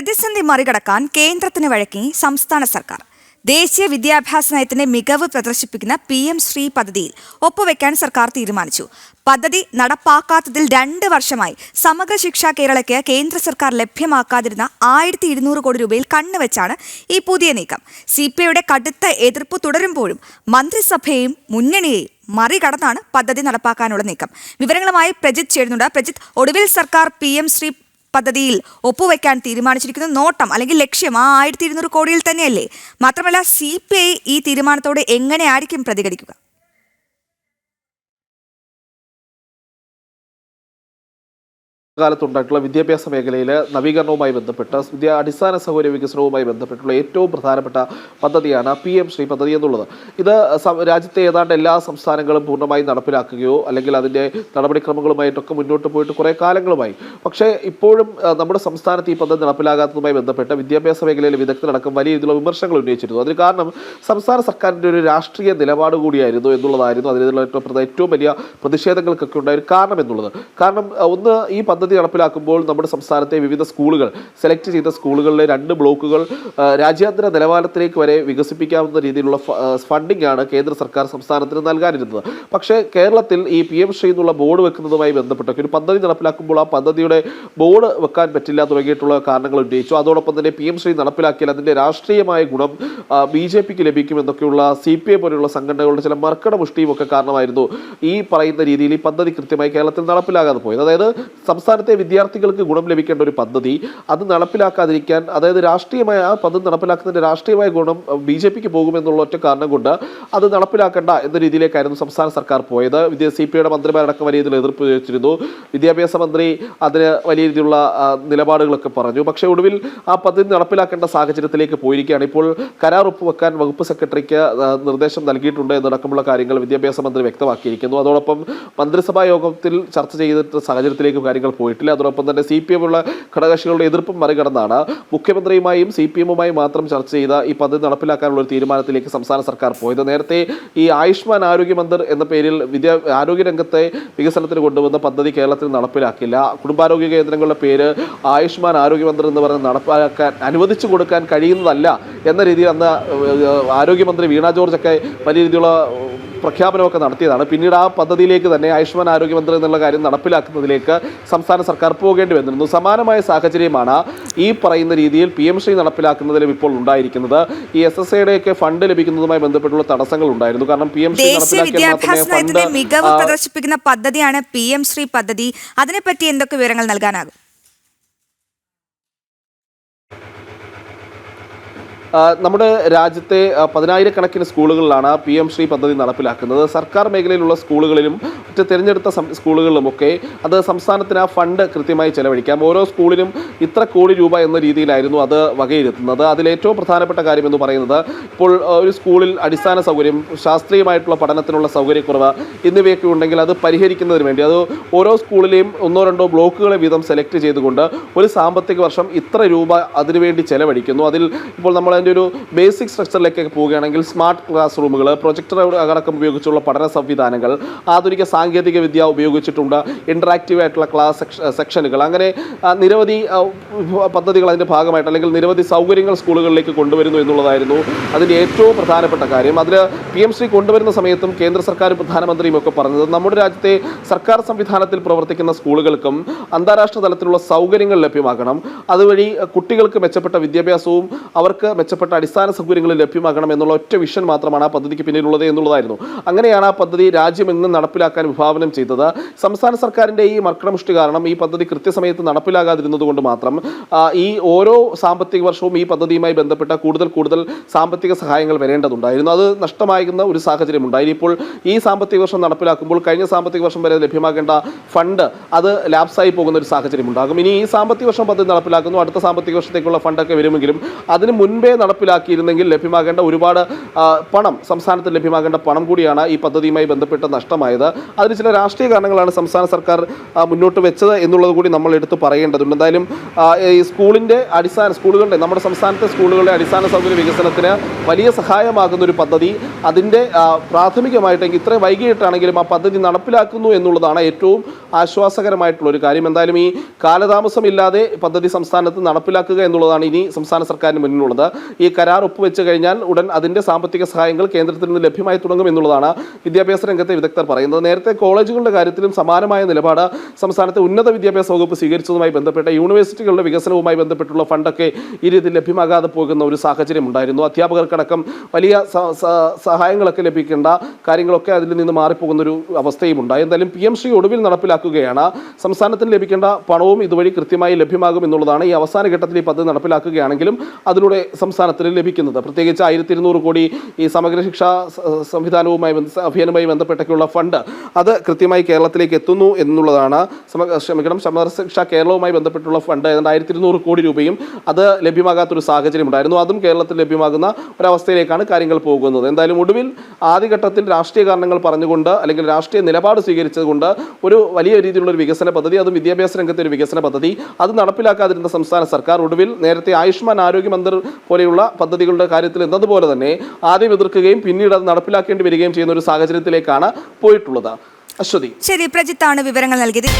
പ്രതിസന്ധി മറികടക്കാൻ കേന്ദ്രത്തിന് വഴക്കി സംസ്ഥാന സർക്കാർ. ദേശീയ വിദ്യാഭ്യാസ നയത്തിന്റെ മികവ് പ്രദർശിപ്പിക്കുന്ന പി എം ശ്രീ പദ്ധതിയിൽ ഒപ്പുവെക്കാൻ സർക്കാർ തീരുമാനിച്ചു. പദ്ധതി നടപ്പാക്കാത്തതിൽ രണ്ട് വർഷമായി സമഗ്ര ശിക്ഷ കേരളയ്ക്ക് കേന്ദ്ര സർക്കാർ ലഭ്യമാക്കാതിരുന്ന ആയിരത്തി ഇരുന്നൂറ് കോടി രൂപയിൽ കണ്ണുവെച്ചാണ് ഈ പുതിയ നീക്കം. സി പി ഐയുടെ കടുത്ത എതിർപ്പ് തുടരുമ്പോഴും മന്ത്രിസഭയെയും മുന്നണിയെയും മറികടന്നാണ് പദ്ധതി നടപ്പാക്കാനുള്ള നീക്കം. വിവരങ്ങളുമായി പ്രജിത് ചേരുന്നുണ്ട്. പ്രജിത് ഒടുവിൽ സർക്കാർ പി എം ശ്രീ പദ്ധതിയിൽ ഒപ്പുവെക്കാൻ തീരുമാനിച്ചിരിക്കുന്ന നോട്ടം അല്ലെങ്കിൽ ലക്ഷ്യം ആ ആയിരത്തി ഇരുന്നൂറ് കോടിയിൽ തന്നെയല്ലേ? മാത്രമല്ല സി ഈ തീരുമാനത്തോട് എങ്ങനെയായിരിക്കും പ്രതികരിക്കുക? കാലത്തുണ്ടായിട്ടുള്ള വിദ്യാഭ്യാസ മേഖലയിൽ നവീകരണവുമായി ബന്ധപ്പെട്ട വിദ്യാ അടിസ്ഥാന സൗകര്യ വികസനവുമായി ബന്ധപ്പെട്ടുള്ള ഏറ്റവും പ്രധാനപ്പെട്ട പദ്ധതിയാണ് പി എം ശ്രീ പദ്ധതി എന്നുള്ളത്. ഇത് രാജ്യത്തെ ഏതാണ്ട് എല്ലാ സംസ്ഥാനങ്ങളും പൂർണമായി നടപ്പിലാക്കുകയോ അല്ലെങ്കിൽ അതിന്റെ നടപടിക്രമങ്ങളുമായിട്ടൊക്കെ മുന്നോട്ട് പോയിട്ട് കുറേ കാലങ്ങളുമായി. പക്ഷേ ഇപ്പോഴും നമ്മുടെ സംസ്ഥാനത്ത് ഈ പദ്ധതി നടപ്പിലാകാത്തതുമായി ബന്ധപ്പെട്ട് വിദ്യാഭ്യാസ മേഖലയിലെ വിദഗ്ധരടക്കം വലിയ രീതിയിലുള്ള വിമർശങ്ങൾ ഉന്നയിച്ചിരുന്നു. അതിന് കാരണം സംസ്ഥാന സർക്കാരിന്റെ ഒരു രാഷ്ട്രീയ നിലപാട് കൂടിയായിരുന്നു എന്നുള്ളതായിരുന്നു അതിനുള്ള ഏറ്റവും വലിയ പ്രതിഷേധങ്ങൾക്കൊക്കെ ഉണ്ടായ ഒരു കാരണം എന്നുള്ളത്. കാരണം ഒന്ന് ഈ പദ്ധതി നടപ്പിലാക്കുമ്പോൾ നമ്മുടെ സംസ്ഥാനത്തെ വിവിധ സ്കൂളുകൾ സെലക്ട് ചെയ്ത സ്കൂളുകളിലെ രണ്ട് ബ്ലോക്കുകൾ രാജ്യാന്തര നിലവാരത്തിലേക്ക് വരെ വികസിപ്പിക്കാവുന്ന രീതിയിലുള്ള ഫണ്ടിംഗ് ആണ് കേന്ദ്ര സർക്കാർ സംസ്ഥാനത്തിന് നൽകാനിരുന്നത്. പക്ഷേ കേരളത്തിൽ ഈ പി എം ശ്രീ എന്നുള്ള ബോർഡ് വെക്കുന്നതുമായി ബന്ധപ്പെട്ടൊക്കെ ഒരു പദ്ധതി നടപ്പിലാക്കുമ്പോൾ ആ പദ്ധതിയുടെ ബോർഡ് വെക്കാൻ പറ്റില്ല തുടങ്ങിയിട്ടുള്ള കാരണങ്ങൾ ഉന്നയിച്ചു. അതോടൊപ്പം തന്നെ പി എം ശ്രീ നടപ്പിലാക്കിയാൽ അതിന്റെ രാഷ്ട്രീയമായ ഗുണം ബി ജെ പിക്ക് ലഭിക്കുമെന്നൊക്കെയുള്ള സി പി ഐ പോലെയുള്ള സംഘടനകളുടെ ചില മർക്കട മുഷ്ടിയും ഒക്കെ കാരണമായിരുന്നു ഈ പറയുന്ന രീതിയിൽ ഈ പദ്ധതി കൃത്യമായി കേരളത്തിൽ നടപ്പിലാകാതെ പോയത്. അതായത് സംസ്ഥാനത്തെ വിദ്യാർത്ഥികൾക്ക് ഗുണം ലഭിക്കേണ്ട ഒരു പദ്ധതി. അത് നടപ്പിലാക്കാതിരിക്കാൻ അതായത് രാഷ്ട്രീയമായ ആ പദ്ധതി നടപ്പിലാക്കുന്നതിന്റെ രാഷ്ട്രീയമായ ഗുണം ബി ജെ പിക്ക് പോകുമെന്നുള്ള ഒറ്റ കാരണം കൊണ്ട് അത് നടപ്പിലാക്കേണ്ട എന്ന രീതിയിലേക്കായിരുന്നു സംസ്ഥാന സർക്കാർ പോയത്. വിദ്യ സി പി ഐയുടെ മന്ത്രിമാരടക്കം വലിയ രീതിയിൽ എതിർപ്പ് ചോദിച്ചിരുന്നു. വിദ്യാഭ്യാസ മന്ത്രി അതിന് വലിയ രീതിയിലുള്ള നിലപാടുകളൊക്കെ പറഞ്ഞു. പക്ഷേ ഒടുവിൽ ആ പദ്ധതി നടപ്പിലാക്കേണ്ട സാഹചര്യത്തിലേക്ക് പോയിരിക്കുകയാണ്. ഇപ്പോൾ കരാർ ഒപ്പുവെക്കാൻ വകുപ്പ് സെക്രട്ടറിക്ക് നിർദ്ദേശം നൽകിയിട്ടുണ്ട് എന്നടക്കമുള്ള കാര്യങ്ങൾ വിദ്യാഭ്യാസ മന്ത്രി വ്യക്തമാക്കിയിരിക്കുന്നു. അതോടൊപ്പം മന്ത്രിസഭാ യോഗത്തിൽ ചർച്ച ചെയ്തിട്ട് സാഹചര്യത്തിലേക്ക് കാര്യങ്ങൾ പോയിട്ടില്ല. അതോടൊപ്പം തന്നെ സി പി എമ്മുള്ള ഘടകകക്ഷികളുടെ എതിർപ്പും മറികടന്നാണ് മുഖ്യമന്ത്രിയുമായും സി പി എമ്മുമായും മാത്രം ചർച്ച ചെയ്ത ഈ പദ്ധതി നടപ്പിലാക്കാനുള്ള ഒരു തീരുമാനത്തിലേക്ക് സംസ്ഥാന സർക്കാർ പോയത്. നേരത്തെ ഈ ആയുഷ്മാൻ ആരോഗ്യ മന്ദിർ എന്ന പേരിൽ വിദ്യാ ആരോഗ്യ രംഗത്തെ വികസനത്തിന് കൊണ്ടുവന്ന പദ്ധതി കേരളത്തിൽ നടപ്പിലാക്കില്ല കുടുംബാരോഗ്യ കേന്ദ്രങ്ങളുടെ പേര് ആയുഷ്മാൻ ആരോഗ്യ മന്ദിർ എന്ന് പറഞ്ഞ് നടപ്പാക്കാൻ അനുവദിച്ചു കൊടുക്കാൻ കഴിയുന്നതല്ല എന്ന രീതിയിൽ അന്ന് ആരോഗ്യമന്ത്രി വീണ ജോർജൊക്കെ വലിയ രീതിയിലുള്ള പ്രഖ്യാപനമൊക്കെ നടത്തിയതാണ്. പിന്നീട് ആ പദ്ധതിയിലേക്ക് തന്നെ ആയുഷ്മാൻ ആരോഗ്യമന്ത്രി എന്നുള്ള കാര്യം നടപ്പിലാക്കുന്നതിലേക്ക് സംസ്ഥാന സർക്കാർ പോകേണ്ടി വന്നിരുന്നു. സമാനമായ സാഹചര്യമാണ് ഈ പറയുന്ന രീതിയിൽ പി എം ശ്രീ നടപ്പിലാക്കുന്നതിലും ഇപ്പോൾ ഉണ്ടായിരിക്കുന്നത്. ഈ എസ് എസ് ഐയുടെയൊക്കെ ഫണ്ട് ലഭിക്കുന്നതുമായി ബന്ധപ്പെട്ടുള്ള തടസ്സങ്ങൾ ഉണ്ടായിരുന്നു. കാരണം പി എം ശ്രീ വിദ്യാഭ്യാസ മികവ് പ്രദർശിപ്പിക്കുന്ന പദ്ധതിയാണ് പി എം ശ്രീ പദ്ധതി. അതിനെപ്പറ്റി എന്തൊക്കെ വിവരങ്ങൾ നൽകാനാകും? നമ്മുടെ രാജ്യത്തെ പതിനായിരക്കണക്കിന് സ്കൂളുകളിലാണ് പി എം ശ്രീ പദ്ധതി നടപ്പിലാക്കുന്നത്. സർക്കാർ മേഖലയിലുള്ള സ്കൂളുകളിലും മറ്റ് തിരഞ്ഞെടുത്ത സ്കൂളുകളിലുമൊക്കെ അത് സംസ്ഥാനത്തിന് ആ ഫണ്ട് കൃത്യമായി ചെലവഴിക്കാം. ഓരോ സ്കൂളിനും ഇത്ര കോടി രൂപ എന്ന രീതിയിലായിരുന്നു അത് വകയിരുത്തുന്നത്. അതിലേറ്റവും പ്രധാനപ്പെട്ട കാര്യം എന്ന് പറയുന്നത് ഇപ്പോൾ ഒരു സ്കൂളിൽ അടിസ്ഥാന സൗകര്യം ശാസ്ത്രീയമായിട്ടുള്ള പഠനത്തിനുള്ള സൗകര്യക്കുറവ് എന്നിവയൊക്കെ ഉണ്ടെങ്കിൽ അത് പരിഹരിക്കുന്നതിന് വേണ്ടി അത് ഓരോ സ്കൂളിലെയും ഒന്നോ രണ്ടോ ബ്ലോക്കുകളെ വീതം സെലക്ട് ചെയ്തുകൊണ്ട് ഒരു സാമ്പത്തിക വർഷം ഇത്ര രൂപ അതിനുവേണ്ടി ചെലവഴിക്കുന്നു. അതിൽ ഇപ്പോൾ നമ്മൾ അതിന്റെ ഒരു ബേസിക് സ്ട്രക്ചറിലേക്കൊക്കെ പോവുകയാണെങ്കിൽ സ്മാർട്ട് ക്ലാസ് റൂമുകൾ പ്രൊജക്ടർ അടക്കം ഉപയോഗിച്ചുള്ള പഠന സംവിധാനങ്ങൾ ആധുനിക സാങ്കേതിക വിദ്യ ഉപയോഗിച്ചിട്ടുണ്ട് ഇൻട്രാക്റ്റീവ് ആയിട്ടുള്ള ക്ലാസ് സെക്ഷനുകൾ അങ്ങനെ നിരവധി പദ്ധതികൾ അതിന്റെ ഭാഗമായിട്ട് അല്ലെങ്കിൽ നിരവധി സൗകര്യങ്ങൾ സ്കൂളുകളിലേക്ക് കൊണ്ടുവരുന്നു എന്നുള്ളതായിരുന്നു അതിന്റെ ഏറ്റവും പ്രധാനപ്പെട്ട കാര്യം. അതിൽ പി എം ശ്രീ കൊണ്ടുവരുന്ന സമയത്തും കേന്ദ്ര സർക്കാരും പ്രധാനമന്ത്രിയും ഒക്കെ പറഞ്ഞത് നമ്മുടെ രാജ്യത്തെ സർക്കാർ സംവിധാനത്തിൽ പ്രവർത്തിക്കുന്ന സ്കൂളുകൾക്കും അന്താരാഷ്ട്ര തലത്തിലുള്ള സൗകര്യങ്ങൾ ലഭ്യമാക്കണം അതുവഴി കുട്ടികൾക്ക് മെച്ചപ്പെട്ട വിദ്യാഭ്യാസവും അവർക്ക് മെച്ചപ്പെട്ട അടിസ്ഥാന സൗകര്യങ്ങൾ ലഭ്യമാക്കണം എന്നുള്ള ഒറ്റ വിഷൻ മാത്രമാണ് ആ പദ്ധതിക്ക് പിന്നിലുള്ളത് എന്നുള്ളതായിരുന്നു. അങ്ങനെയാണ് ആ പദ്ധതി രാജ്യമെങ്ങും നടപ്പിലാക്കാൻ വിഭാവനം ചെയ്തത്. സംസ്ഥാന സർക്കാരിന്റെ ഈ മർക്കടമുഷ്ടി കാരണം ഈ പദ്ധതി കൃത്യസമയത്ത് നടപ്പിലാകാതിരുന്നത് കൊണ്ട് മാത്രം ഈ ഓരോ സാമ്പത്തിക വർഷവും ഈ പദ്ധതിയുമായി ബന്ധപ്പെട്ട കൂടുതൽ കൂടുതൽ സാമ്പത്തിക സഹായങ്ങൾ വരേണ്ടതുണ്ടായിരുന്നു. അത് നഷ്ടമാകുന്ന ഒരു സാഹചര്യം ഉണ്ടായി. ഇപ്പോൾ ഈ സാമ്പത്തിക വർഷം നടപ്പിലാക്കുമ്പോൾ കഴിഞ്ഞ സാമ്പത്തിക വർഷം വരെ ലഭ്യമാക്കേണ്ട ഫണ്ട് അത് ലാപ്സായി പോകുന്ന ഒരു സാഹചര്യം ഉണ്ടാകും. ഇനി ഈ സാമ്പത്തിക വർഷം പദ്ധതി നടപ്പിലാക്കുന്നു അടുത്ത സാമ്പത്തിക വർഷത്തേക്കുള്ള ഫണ്ടൊക്കെ വരുമെങ്കിലും അതിന് മുൻപേ നടപ്പിലാക്കിയിരുന്നെങ്കിൽ ലഭ്യമാകേണ്ട ഒരുപാട് പണം സംസ്ഥാനത്ത് ലഭ്യമാകേണ്ട പണം കൂടിയാണ് ഈ പദ്ധതിയുമായി ബന്ധപ്പെട്ട് നഷ്ടമായത്. അതിന് ചില രാഷ്ട്രീയ കാരണങ്ങളാണ് സംസ്ഥാന സർക്കാർ മുന്നോട്ട് വെച്ചത് എന്നുള്ളത് കൂടി നമ്മൾ എടുത്ത് പറയേണ്ടതുണ്ട്. എന്തായാലും ഈ സ്കൂളിന്റെ അടിസ്ഥാന സ്കൂളുകളുടെ നമ്മുടെ സംസ്ഥാനത്തെ സ്കൂളുകളുടെ അടിസ്ഥാന സൗകര്യ വികസനത്തിന് വലിയ സഹായമാകുന്ന ഒരു പദ്ധതി. അതിന്റെ പ്രാഥമികമായിട്ടെങ്കിൽ ഇത്രയും ഇത്ര വൈകിട്ടാണെങ്കിലും ആ പദ്ധതി നടപ്പിലാക്കുന്നു എന്നുള്ളതാണ് ഏറ്റവും ആശ്വാസകരമായിട്ടുള്ള ഒരു കാര്യം. എന്തായാലും ഈ കാലതാമസമില്ലാതെ പദ്ധതി സംസ്ഥാനത്ത് നടപ്പിലാക്കുക എന്നുള്ളതാണ് ഇനി സംസ്ഥാന സർക്കാരിന് മുന്നിലുള്ളത്. ഈ കരാർ ഒപ്പുവെച്ചു കഴിഞ്ഞാൽ ഉടൻ അതിന്റെ സാമ്പത്തിക സഹായങ്ങൾ കേന്ദ്രത്തിൽ നിന്ന് ലഭ്യമായി തുടങ്ങും എന്നുള്ളതാണ് വിദ്യാഭ്യാസ രംഗത്തെ വിദഗ്ധർ പറയുന്നത്. നേരത്തെ കോളേജുകളുടെ കാര്യത്തിലും സമാനമായ നിലപാട് സംസ്ഥാനത്തെ ഉന്നത വിദ്യാഭ്യാസ വകുപ്പ് സ്വീകരിച്ചതുമായി ബന്ധപ്പെട്ട യൂണിവേഴ്സിറ്റികളുടെ വികസനവുമായി ബന്ധപ്പെട്ടുള്ള ഫണ്ടൊക്കെ ഈ രീതിയിൽ ലഭ്യമാകാതെ പോകുന്ന ഒരു സാഹചര്യം ഉണ്ടായിരുന്നു. അധ്യാപകർക്കടക്കം വലിയ സഹായങ്ങളൊക്കെ ലഭിക്കേണ്ട കാര്യങ്ങളൊക്കെ അതിൽ നിന്ന് മാറിപ്പോകുന്ന ഒരു അവസ്ഥയും ഉണ്ടായി. എന്തായാലും പി എം ശ്രീ ഒടുവിൽ നടപ്പിലാക്കുകയാണ്. സംസ്ഥാനത്തിന് ലഭിക്കേണ്ട പണവും ഇതുവഴി കൃത്യമായി ലഭ്യമാകും എന്നുള്ളതാണ് ഈ അവസാന ഘട്ടത്തിൽ ഈ പദ്ധതി നടപ്പിലാക്കുകയാണെങ്കിലും അതിലൂടെ സംസ്ഥാനത്തിന് ലഭിക്കുന്നത്. പ്രത്യേകിച്ച് ആയിരത്തി ഇരുന്നൂറ് കോടി ഈ സമഗ്ര ശിക്ഷാ സംവിധാനവുമായി അഭിയാനുമായി ബന്ധപ്പെട്ടൊക്കെയുള്ള ഫണ്ട് അത് കൃത്യമായി കേരളത്തിലേക്ക് എത്തുന്നു എന്നുള്ളതാണ് ക്ഷമിക്കണം സമഗ്ര കേരളവുമായി ബന്ധപ്പെട്ടുള്ള ഫണ്ട്. ഏതാണ്ട് ആയിരത്തി ഇരുന്നൂറ് കോടി രൂപയും അത് ലഭ്യമാകാത്തൊരു സാഹചര്യം ഉണ്ടായിരുന്നു. അതും കേരളത്തിൽ ലഭ്യമാകുന്ന ഒരവസ്ഥയിലേക്കാണ് കാര്യങ്ങൾ പോകുന്നത്. എന്തായാലും ഒടുവിൽ ആദ്യഘട്ടത്തിൽ രാഷ്ട്രീയ കാരണങ്ങൾ പറഞ്ഞുകൊണ്ട് അല്ലെങ്കിൽ രാഷ്ട്രീയ നിലപാട് സ്വീകരിച്ചതുകൊണ്ട് ഒരു വലിയ രീതിയിലുള്ള ഒരു വികസന പദ്ധതി അതും വിദ്യാഭ്യാസ രംഗത്തെ ഒരു വികസന പദ്ധതി അത് നടപ്പിലാക്കാതിരുന്ന സംസ്ഥാന സർക്കാർ ഒടുവിൽ നേരത്തെ ആയുഷ്മാൻ ആരോഗ്യ മന്ദിർ പദ്ധതികളുടെ കാര്യത്തിൽ എന്നതുപോലെ തന്നെ ആദ്യം എതിർക്കുകയും പിന്നീട് അത് നടപ്പിലാക്കേണ്ടി വരികയും ചെയ്യുന്ന ഒരു സാഹചര്യത്തിലേക്കാണ് പോയിട്ടുള്ളത്. അശ്വതി. ശരി പ്രജിത്താണ് വിവരങ്ങൾ നൽകിയത്.